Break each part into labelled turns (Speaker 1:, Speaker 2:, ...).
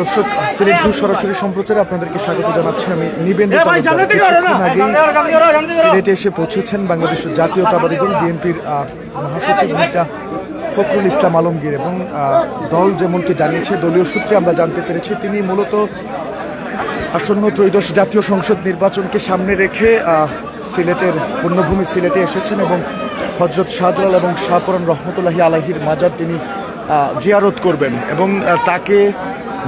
Speaker 1: দর্শক সিলেট নিউজ সরাসরি সম্প্রচারে আপনাদেরকে স্বাগত জানাচ্ছি। আমি আগেই সিলেটে এসে পৌঁছেছেন বাংলাদেশ জাতীয়তাবাদী দল বিএনপির মহাসচিব মির্জা ফখরুল ইসলাম আলমগীর এবং দল যেমনটি জানিয়েছে দলীয় সূত্রে আমরা জানতে পেরেছি তিনি মূলত আসন্ন ত্রয়োদশ জাতীয় সংসদ নির্বাচনকে সামনে রেখে সিলেটের পূর্ণভূমি সিলেটে এসেছেন এবং হজরত শাহজালাল এবং শাহপরান রহমতুল্লাহি আলাহির মাজার তিনি জিয়ারত করবেন এবং তাকে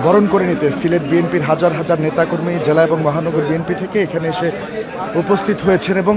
Speaker 1: বরণ করে নিতে সিলেট বিএনপির হাজার হাজার নেতাকর্মী জেলা এবং মহানগর বিএনপি থেকে এখানে এসে উপস্থিত হয়েছেন এবং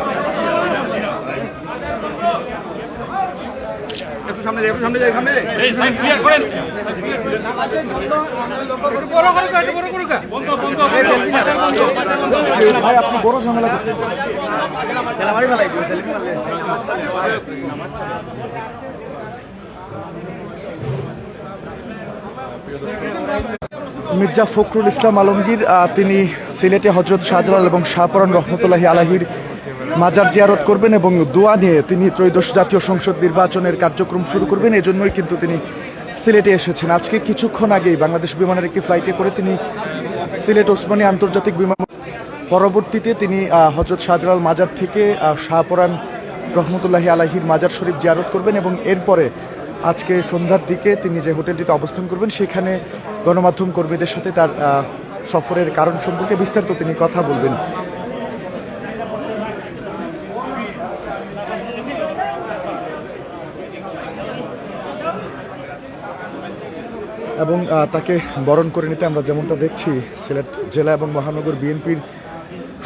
Speaker 2: একটু সামনে যাই সামনে যাই
Speaker 3: এই সাইড ক্লিয়ার করেন। বড় করে বড় করে বন্ধ বন্ধ
Speaker 1: ভাই আপনি বড় ঝামেলা করতেছেন। মির্জা ফখরুল ইসলাম আলমগীর তিনি সিলেটে হজরত শাহজালাল এবং শাহপরান রহমতুল্লাহি আলাহির মাজার জিয়ারত করবেন এবং দোয়া নিয়ে তিনি ত্রয়োদশ জাতীয় সংসদ নির্বাচনের কার্যক্রম শুরু করবেন, এজন্যই কিন্তু তিনি সিলেটে এসেছেন। আজকে কিছুক্ষণ আগেই বাংলাদেশ বিমানের একটি ফ্লাইটে করে তিনি সিলেট ওসমানী আন্তর্জাতিক বিমান পরবর্তীতে তিনি হজরত শাহজালাল মাজার থেকে শাহপরান রহমতুল্লাহি আলাহির মাজার শরীফ জিয়ারত করবেন এবং এরপরে আজকে সন্ধ্যার দিকে তিনি যে হোটেলটিতে অবস্থান করবেন, সেখানে গণমাধ্যম কর্মীদের সাথে তার সফরের কারণ সম্পর্কে বিস্তারিত তিনি কথা বলবেন। এবং তাকে বরণ করে নিতে আমরা যেমনটা দেখছি সিলেট জেলা এবং মহানগর বিএনপির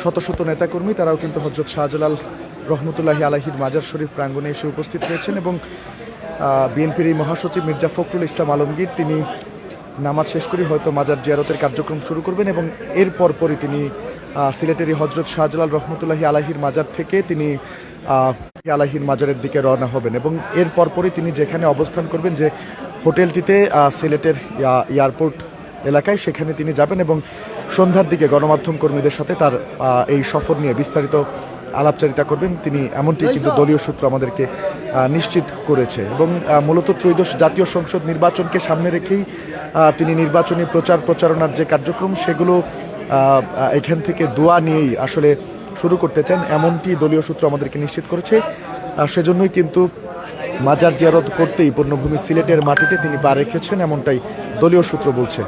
Speaker 1: শত শত নেতাকর্মী তারাও কিন্তু হজরত শাহজালাল রহমতুল্লাহি আলাহির মাজার শরীফ প্রাঙ্গণে এসে উপস্থিত হয়েছেন এবং বিএনপির এই মহাসচিব মির্জা ফখরুল ইসলাম আলমগীর তিনি নামাজ শেষ করে হয়তো মাজার জিয়ারতের কার্যক্রম শুরু করবেন এবং এর পরপরই তিনি আহ, সিলেটের হজরত শাহজালাল রহমতুল্লাহি আলাহির মাজার থেকে তিনি আলাহির মাজারের দিকে রওনা হবেন এবং এর পরপরই তিনি যেখানে অবস্থান করবেন যে হোটেলটিতে সিলেটের এয়ারপোর্ট এলাকায় সেখানে তিনি যাবেন এবং সন্ধ্যার দিকে গণমাধ্যম কর্মীদের সাথে তার এই সফর নিয়ে বিস্তারিত আলাপচারিতা করবেন। তিনি এমনটি কিন্তু দলীয় সূত্র আমাদেরকে নিশ্চিত করেছে এবং মূলত ত্রয়োদশ জাতীয় সংসদ নির্বাচনকে সামনে রেখেই তিনি নির্বাচনী প্রচার প্রচারণার যে কার্যক্রম সেগুলো এখান থেকে দোয়া নিয়েই আসলে শুরু করতে চান এমনটি দলীয় সূত্র আমাদেরকে নিশ্চিত করেছে। সেজন্যই কিন্তু মাজার জিয়ারত করতেই পূর্ণভূমি সিলেটের মাটিতে তিনি পা রেখেছেন এমনটাই দলীয় সূত্র বলছে।